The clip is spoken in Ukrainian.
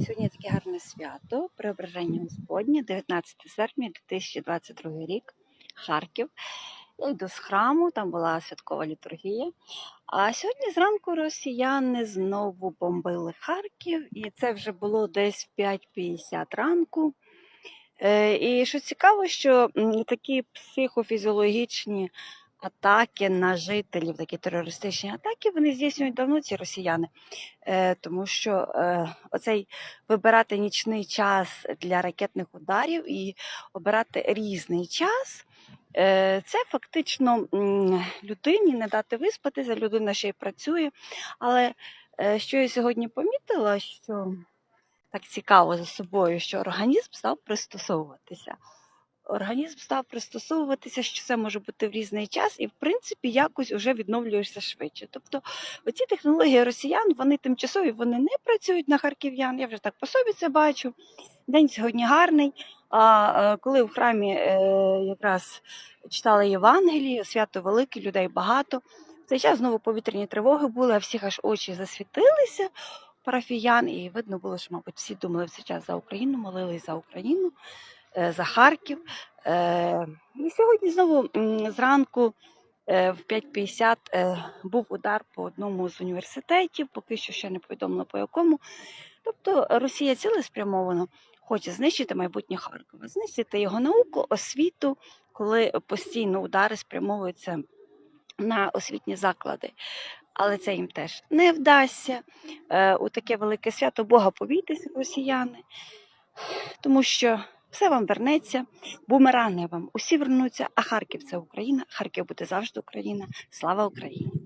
Сьогодні таке гарне свято, Преображення Господнє, 19 серпня 2022 рік, Харків. Я йду з храму, там була святкова літургія. А сьогодні зранку росіяни знову бомбили Харків, і це вже було десь в 5.50 ранку. Е, І що цікаво, що такі психофізіологічні атаки на жителів, такі терористичні атаки, вони здійснюють давно ці росіяни. Е, Тому що е, оцей вибирати нічний час для ракетних ударів і обирати різний час. е, Це фактично людині не дати виспатися, людина ще й працює. Але що я сьогодні помітила, що так цікаво за собою, що організм став пристосовуватися. Організм став пристосовуватися, що це може бути в різний час, і в принципі якось вже відновлюєшся швидше. Тобто, оці технології росіян вони тимчасові, вони не працюють на харків'ян. Я вже так по собі це бачу. День сьогодні гарний. А е, коли в храмі е, якраз читали Євангелії, свято велике, людей багато. В цей час знову повітряні тривоги були, а всіх аж очі засвітилися парафіян, і видно було, що, мабуть, всі думали в цей час за Україну, молились за Україну, за Харків. Е, І сьогодні знову зранку е, в 5.50 е, був удар по одному з університетів, поки що ще не повідомлено по якому. Тобто Росія цілеспрямовано хоче знищити майбутнє Харкова, знищити його науку, освіту, коли постійно удари спрямовуються на освітні заклади. Але це їм теж не вдасться. Е, у таке велике свято Бога побійтеся, росіяни, тому що все вам вернеться, бумеранги вам усі вернуться, а Харків це Україна, Харків буде завжди Україна. Слава Україні!